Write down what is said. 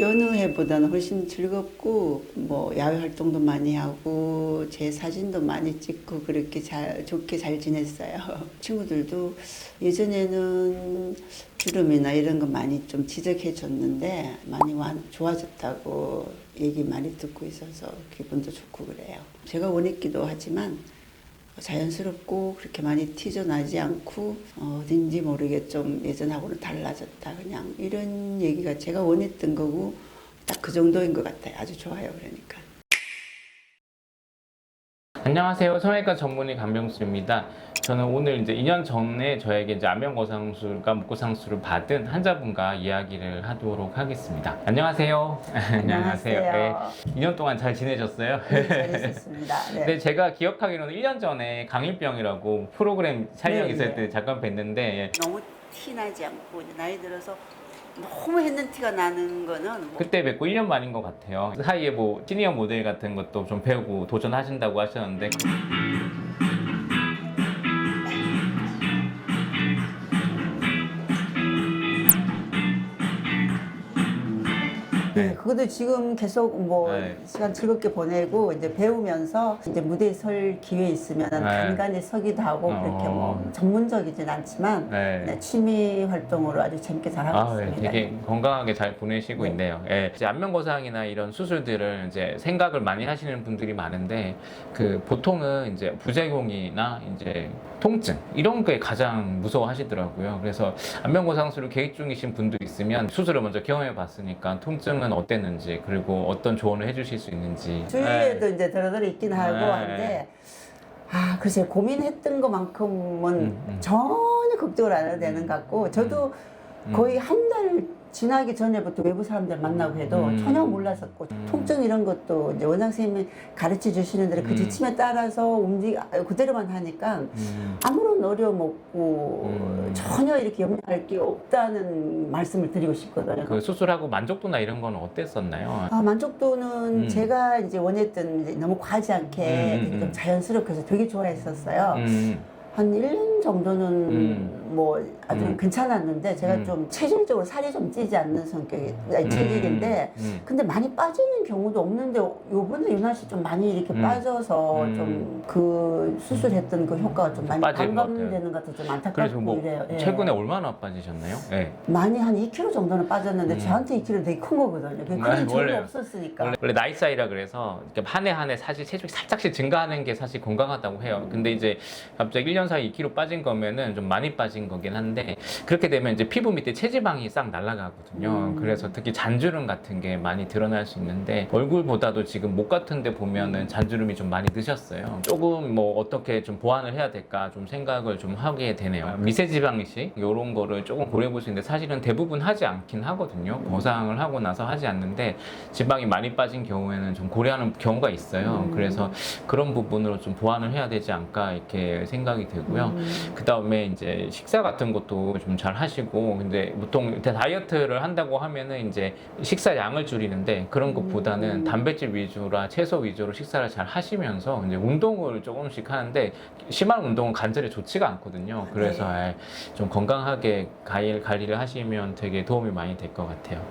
여느 해보다는 훨씬 즐겁고 뭐 야외 활동도 많이 하고 제 사진도 많이 찍고 그렇게 잘 좋게 잘 지냈어요. 친구들도 예전에는 주름이나 이런 거 많이 좀 지적해 줬는데 많이 완 좋아졌다고 얘기 많이 듣고 있어서 기분도 좋고 그래요. 제가 원했기도 하지만 자연스럽고 그렇게 많이 티져 나지 않고 어, 어딘지 모르게 좀 예전하고는 달라졌다. 그냥 이런 얘기가 제가 원했던 거고 딱 그 정도인 것 같아요. 아주 좋아요 그러니까 안녕하세요. 성형외과 전문의 강병수입니다. 저는 오늘 이제 2년 전에 저에게 이제 안면거상술과 목구상술을 받은 환자분과 이야기를 하도록 하겠습니다. 안녕하세요. 안녕하세요. 네, 2년 동안 잘 지내셨어요? 네, 잘 있었습니다 네. 네, 제가 기억하기로는 1년 전에 강일병이라고 프로그램 촬영 네, 있을 네. 때 잠깐 뵀는데 예, 너무 티나지 않고 이제 나이 들어서 너무 했는 티가 나는 거는 뭐 그때 뵙고 1년 만인 것 같아요. 그 사이에 뭐 시니어 모델 같은 것도 좀 배우고 도전하신다고 하셨는데 네, 그것도 지금 계속 뭐 네. 시간 즐겁게 보내고 이제 배우면서 이제 무대에 설 기회 있으면 네. 간간히 서기도 하고 그렇게 어. 뭐 전문적이진 않지만 네. 네, 취미 활동으로 아주 재밌게 잘하고 아, 네, 있습니다. 되게 건강하게 잘 보내시고 네. 있네요. 예, 이제 안면거상이나 이런 수술들을 이제 생각을 많이 하시는 분들이 많은데 그 보통은 이제 부작용이나 이제 통증 이런 게 가장 무서워하시더라고요. 그래서 안면거상술을 계획 중이신 분도 있으면 수술을 먼저 경험해 봤으니까 통증은 어땠는지 그리고 어떤 조언을 해주실 수 있는지 주위에도 이제 들어들어 있긴 하고 네. 한데 아 글쎄 고민했던 것만큼은 음, 음. 전혀 걱정을 안 해도 되는 것 같고 저도 음. 거의 한 달 지나기 전에부터 외부 사람들 만나고 해도 음. 전혀 몰랐었고 음. 통증 이런 것도 이제 원장 선생님이 가르쳐 주시는 대로 그 음. 지침에 따라서 움직 그대로만 하니까 음, 아무런 어려움 없고 음. 전혀 이렇게 염려할 게 없다는 말씀을 드리고 싶거든요. 그 수술하고 만족도나 이런 건 어땠었나요? 아, 만족도는 음. 제가 이제 원했던 이제 너무 과하지 않게 음, 음, 좀 음. 자연스럽게 해서 되게 좋아했었어요. 음, 한 1년 정도는 음. 뭐 아주 음. 괜찮았는데 제가 음. 좀 체질적으로 살이 좀 찌지 않는 성격이 아니, 체질인데 음, 근데 많이 빠지는 경우도 없는데 요번에 유나 씨 좀 많이 이렇게 음. 빠져서 음. 좀그 수술했던 그 효과가 좀 많이 빠진 것. 반감되는 것 같아서 좀 그래서 안타깝고 뭐 이래요. 예. 최근에 얼마나 빠지셨나요? 네. 많이 한 2kg 정도는 빠졌는데 음. 저한테 2kg 되게 큰 거거든요. 그 그게 전혀 원래요. 없었으니까. 원래, 원래 나이 차이라 그래서 한해 한 해 사실 체중이 살짝씩 증가하는 게 사실 건강하다고 해요. 근데 이제 갑자기 1년 사이 2kg 빠진 거면은 좀 많이 빠진 거긴 한데 그렇게 되면 이제 피부 밑에 체지방이 싹 날아가거든요. 음. 그래서 특히 잔주름 같은 게 많이 드러날 수 있는데 얼굴보다도 지금 목 같은 데 보면은 잔주름이 좀 많이 드셨어요. 조금 뭐 어떻게 좀 보완을 해야 될까 좀 생각을 좀 하게 되네요. 미세 지방이식 이런 거를 조금 고려해 볼 수 있는데 사실은 대부분 하지 않긴 하거든요. 거상을 하고 나서 하지 않는데 지방이 많이 빠진 경우에는 좀 고려하는 경우가 있어요. 음. 그래서 그런 부분으로 좀 보완을 해야 되지 않을까 이렇게 생각이 들고요. 음. 그 다음에 이제 식사 같은 것도 좀 잘 하시고, 근데 보통 다이어트를 한다고 하면은 이제 식사 양을 줄이는데 그런 것보다는 음. 단백질 위주라 채소 위주로 식사를 잘 하시면서 이제 운동을 조금씩 하는데 심한 운동은 관절에 좋지가 않거든요. 그래서 네. 좀 건강하게 가일 관리를 하시면 되게 도움이 많이 될 것 같아요.